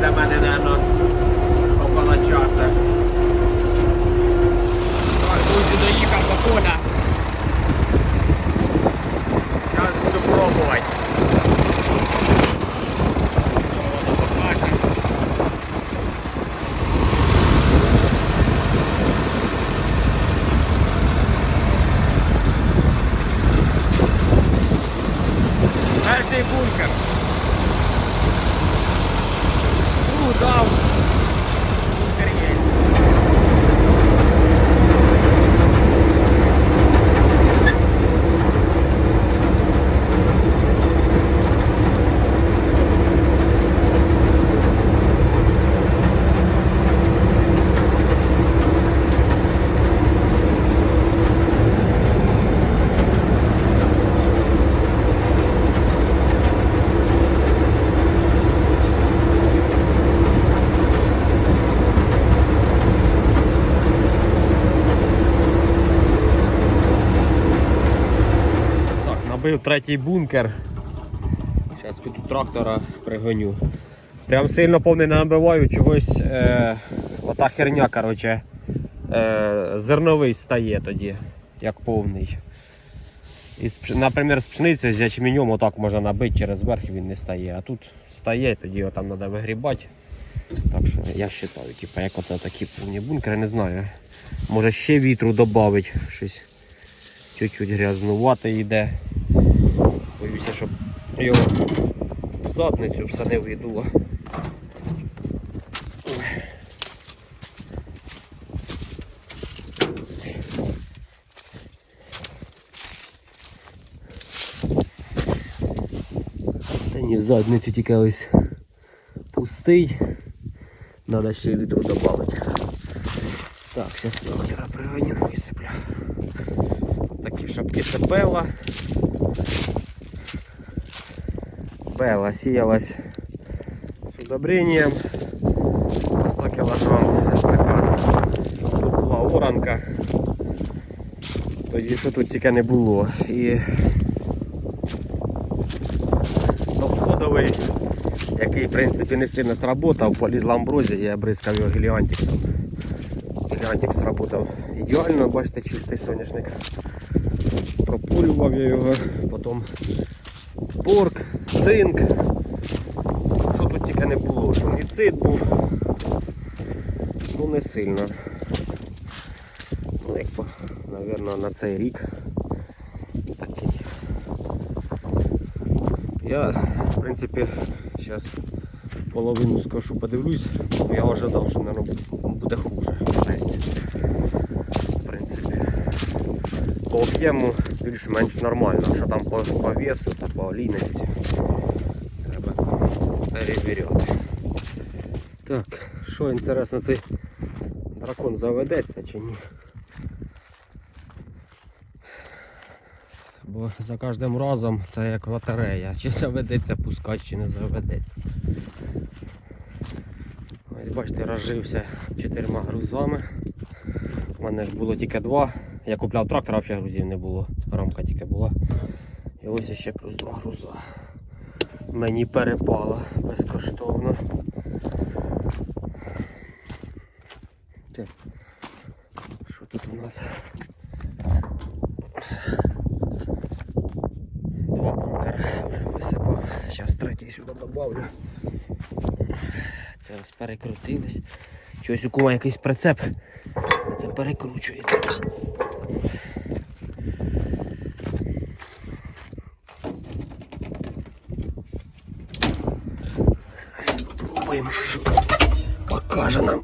для мене, мабуть, около часу. Так, друзі, доїхав до поля. Зараз буду пробувати. Що воно покаже. Перший бункер. Ну, дав. Бункер є. Так, набив третій бункер. Зараз під трактора пригоню. Прям сильно повний не набиваю, чогось е, ота херня, короче, е, зерновий стає тоді, як повний. І, наприклад, з пшениці з ячменем отак можна набити через верх він не стає. А тут стає, тоді його там треба вигрібати. Так що я вважаю, як оце такі повні бункери, не знаю. Може ще вітру додати щось. Чуть-чуть грязнувати йде. Боюся, щоб його в задницю все не вийдуло. Та ні, в задниці тільки ось пустий. Надо ще й літру додати. Так, зараз доктора пригоню висиплю. Шапки це Белла. Белла сіялась з удобрением. По 100 кг НПК. Тут була оранка. Тоді що тут тільки не було. І двохсходовий, який в принципі не сильно сработав, поліз ламброзі, я бризкав його геліантиксом. Геліантикс сработав ідеально, бачите, чистий соняшник пропулював я його, потім порк, цинк. Що тут тільки не було? Фунгіцид був. Ну не сильно. Ну, як, навірно, на цей рік такий. Я, в принципі, зараз половину скошу подивлюсь, я ожидав, що мабуть, буде хуже. В принципі по об'єму більш-менш нормально, що там по, по весу та по олійності треба перевіряти. Так, що інтересно, цей дракон заведеться чи ні? Бо за кожним разом це як лотерея, чи заведеться пускач, чи не заведеться. Ось бачите, розжився чотирма грузами. У мене ж було тільки два. Я купляв трактор, а взагалі грузів не було. Рамка тільки була. І ось ще плюс два груза. Мені перепало безкоштовно. Що тут у нас? Два бункери вже висипав. Зараз третій сюди додавлю. Це ось перекрутилось. Чогось у кума якийсь прицеп. Це перекручується. Попробуємо, що покаже нам.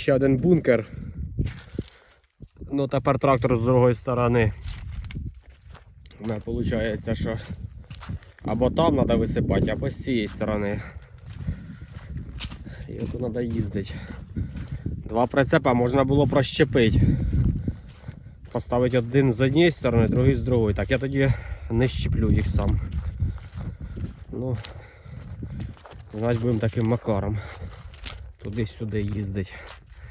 Іще один бункер. Ну тепер трактор з другої сторони. Мене виходить, що або там треба висипати, або з цієї сторони. І треба їздити. Два прицепа можна було прощепити. Поставити один з однієї сторони, другий з другої. Так я тоді не щеплю їх сам. Ну, значить будемо таким макаром. Туди-сюди їздить.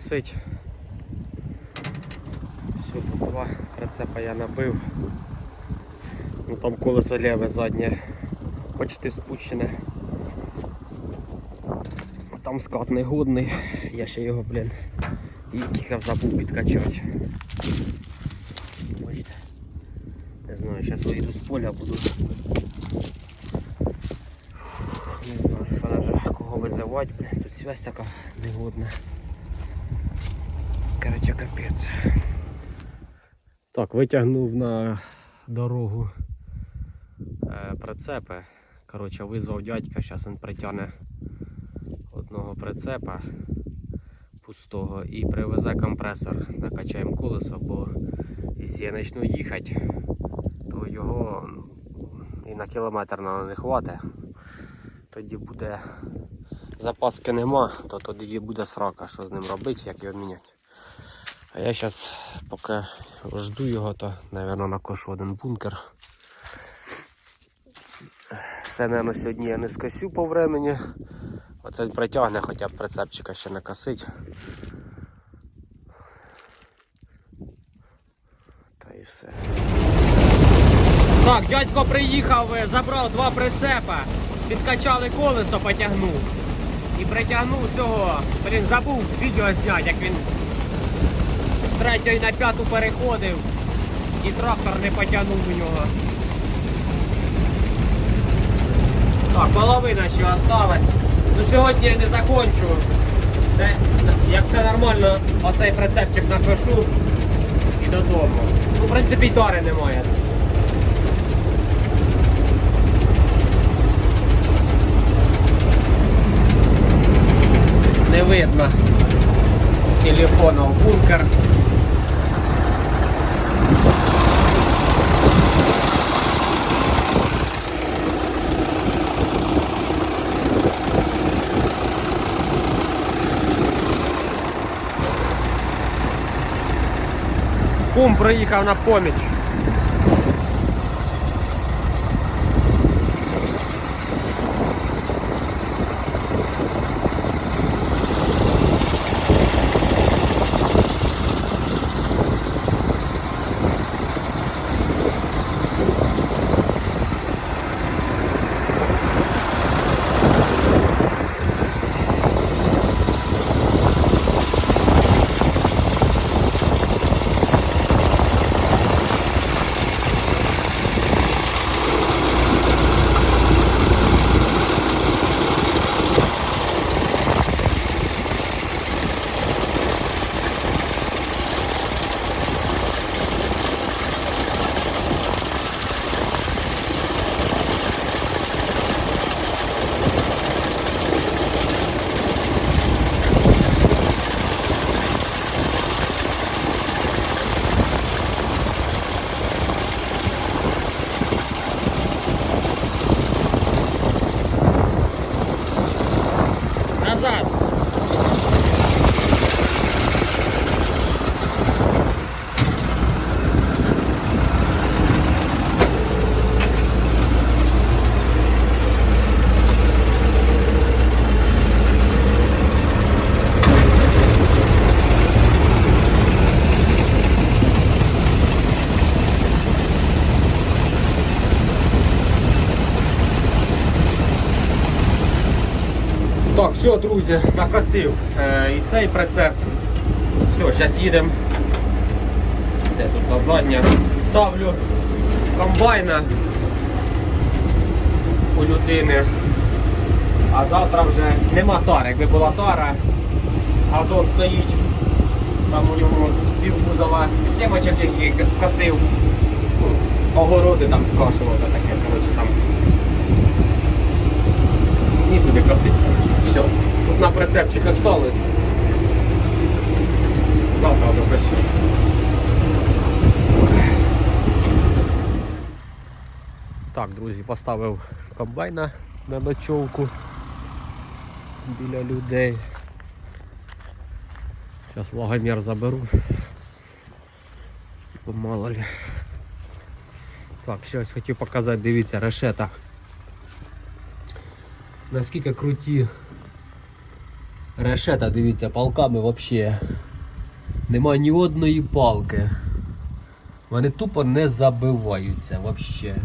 скосить. Все, два прицепа я набив. Ну там колесо ліве заднє почти спущене. Там скат негодний, я ще його, блін, їхав забув підкачати. Бачите. Не знаю, зараз вийду з поля буду. Не знаю, що навіть кого визивати, блін, тут связь така негодна. Короче, капець. Так, витягнув на дорогу е, прицепи. Коротше, визвав дядька, зараз він притягне одного прицепа пустого і привезе компресор, накачаємо колесо, бо якщо я почну їхати, то його і на кілометр на не хватить. Тоді буде запаски нема, то тоді буде срака, що з ним робити, як його міняти. А я зараз поки жду його, то, мабуть, накошу один бункер. Все, мабуть, сьогодні я не скосю по времені. Оце притягне хоча б прицепчика ще накосить. Та і все. Так, дядько приїхав, е, забрав два прицепа, підкачали колесо, потягнув. І притягнув цього, блін, забув відео зняти, як він третьої на п'яту переходив і трактор не потягнув у нього. Так, половина ще осталась. Ну сьогодні я не закончу. Де, як все нормально, оцей прицепчик напишу і додому. Ну, в принципі, й немає. Не видно з телефону в бункер. Кум приїхав на поміч. Друзі, накосив е, і цей прицеп. Все, зараз їдемо. Де тут задня? Ставлю комбайна у людини. А завтра вже нема тари. Якби була тара, газон стоїть. Там у нього півкузова сімочок, які косив. Ну, огороди там скашував та таке, коротше там. Нікуди косить, коротше. Все. Тут на прицепчик осталось. Завтра докосю. Так, друзі, поставив комбайна на ночовку біля людей. Зараз влагомір заберу. Бо мало ли. Так, щось хотів показати, дивіться, решета. Наскільки круті решета, дивіться, палками взагалі. Нема ні одної палки. Вони тупо не забиваються взагалі.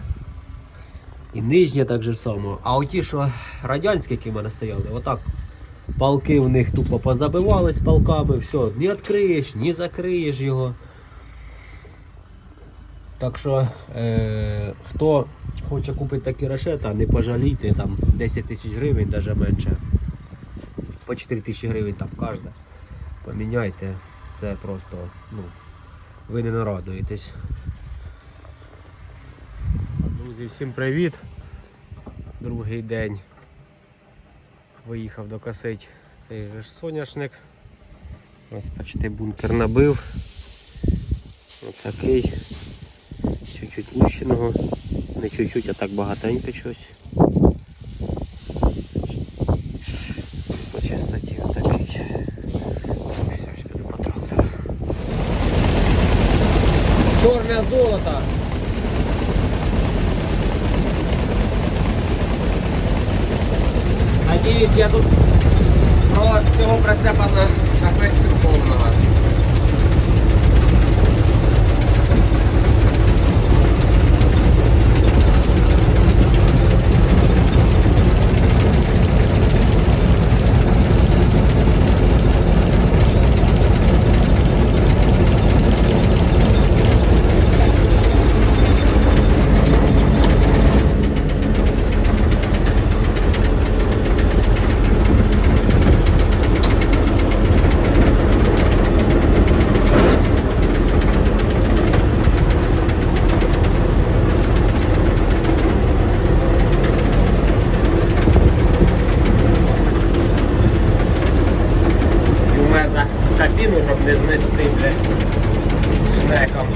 І нижні так же само. А оті, що радянські, які в мене стояли, отак палки в них тупо позабивались палками, все, не відкриєш, не закриєш його. Так що, е, хто хоче купити такі решета, не пожалійте, там 10 тисяч гривень, навіть менше. По 4 тисячі гривень там кожна. Поміняйте. Це просто, ну, ви не нарадуєтесь. Друзі, всім привіт. Другий день виїхав докосить цей же ж соняшник. Ось бачите, бункер набив. Ось такий. Чуть-чуть лущеного. Не чуть-чуть, а так багатенько щось. По чистоті отакий. Все, ось піду по трактору. Золото! Надіюсь, я тут про цього прицепа на, на повного. І у мене за кабіну, щоб не знести, блядь, шнеком.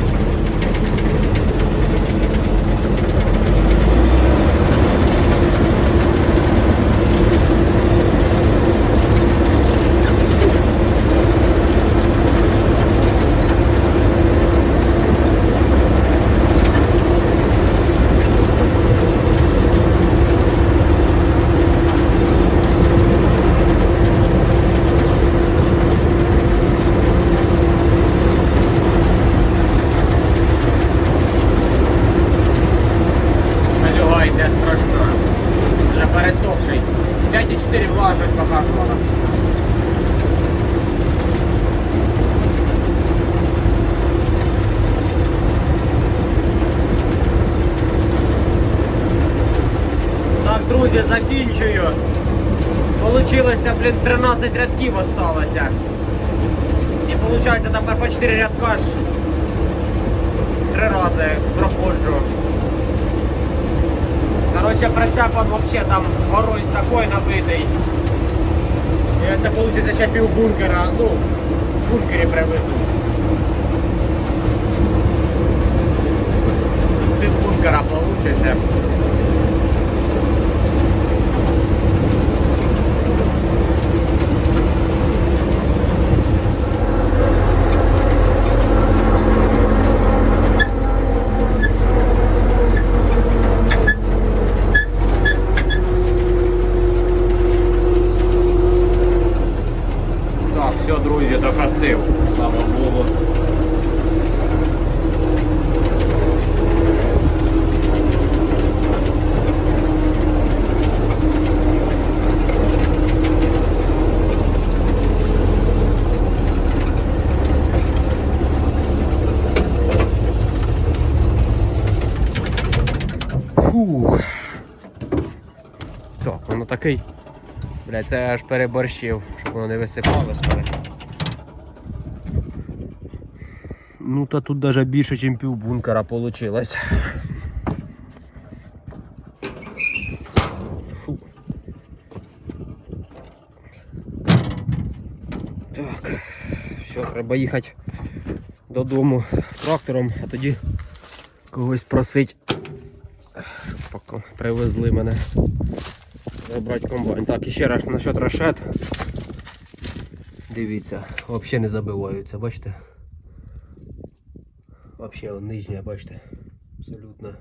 Получилося, блін, 13 рядків осталося. І виходить тепер по 4 рядка ж три рази проходжу. Короче, прицеп вообще там з горою з такою набитий. І це вийде ще пів бункера, ну, в бункері привезу. Пів бункера вийде. красиво. Там було. Фух. Так, такий. Бля, це аж переборщив, щоб воно не висипалося. Ну та тут навіть більше, ніж пів бункера вийшло. Так, все, треба їхати додому трактором, а тоді когось просить, поки привезли мене забрати комбайн. Так, і ще раз насчет рашет. Дивіться, взагалі не забиваються, бачите? Он нижня, бачите? Абсолютно.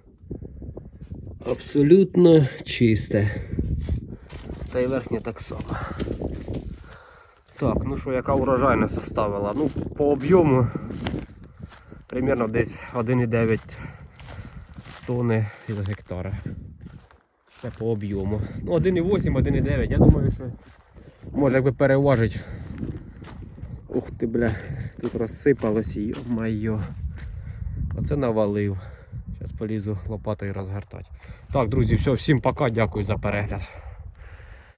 Абсолютно чисте. Та й верхня так само. Так, ну що, яка урожайність составила? Ну, по об'єму примерно десь 1,9 тонни від гектара. Це по об'єму. Ну, 1,8, 1,9. Я думаю, що може якби переважить. Ух ти, бля, тут розсипалось, йо-майо. Оце навалив. Зараз полізу лопатою розгортати. Так, друзі, все, всім пока, дякую за перегляд.